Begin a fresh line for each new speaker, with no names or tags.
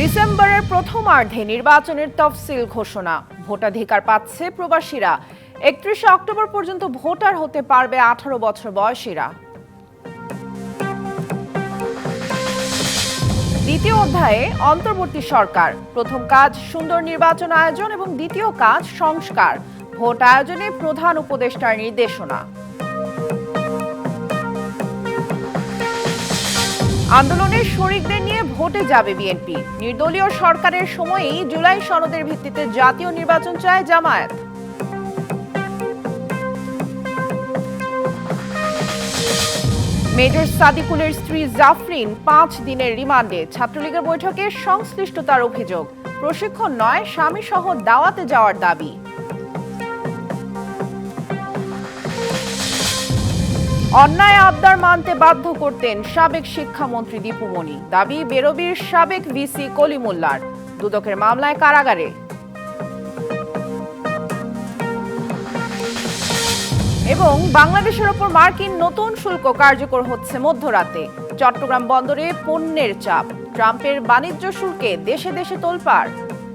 ডিসেম্বরের প্রথমার্ধে নির্বাচনের তফসিল ঘোষণা। ভোটাধিকার পাচ্ছে প্রবাসীরা। একত্রিশে অক্টোবর পর্যন্ত ভোটার হতে পারবে আঠারো বছর বয়সীরা। দ্বিতীয় অধ্যায়ে, অন্তর্বর্তী সরকার। প্রথম কাজ, সুন্দর নির্বাচন আয়োজন এবং দ্বিতীয় কাজ, সংস্কার। ভোট আয়োজনে প্রধান উপদেষ্টার নির্দেশনা। আন্দোলনের শরিকদের নিয়ে ভোটে যাবে বিএনপি। নির্দলীয় সরকারের সময়েই জুলাই সনদের ভিত্তিতে জাতীয় নির্বাচন চায় জামায়াত। মেজর সাদিকুলের স্ত্রী জাফরিন পাঁচ দিনের রিমান্ডে ছাত্রলীগের বৈঠকে সংশ্লিষ্টতার অভিযোগ। প্রশিক্ষণ নয় স্বামী সহ দাওয়াতে যাওয়ার দাবি। অন্যায় আবদার মানতে বাধ্য করতেন সাবেক শিক্ষামন্ত্রী দীপুমণি দাবি, বেরবির সাবেক ভিসি কলিমুল্লার। দুদকের মামলায় কারাগারে। এবং বাংলাদেশের ওপর মার্কিন নতুন শুল্ক কার্যকর হচ্ছে মধ্যরাতে। চট্টগ্রাম বন্দরে পণ্যের চাপ। ট্রাম্পের বাণিজ্য শুল্কে দেশে দেশে তোলপাড়।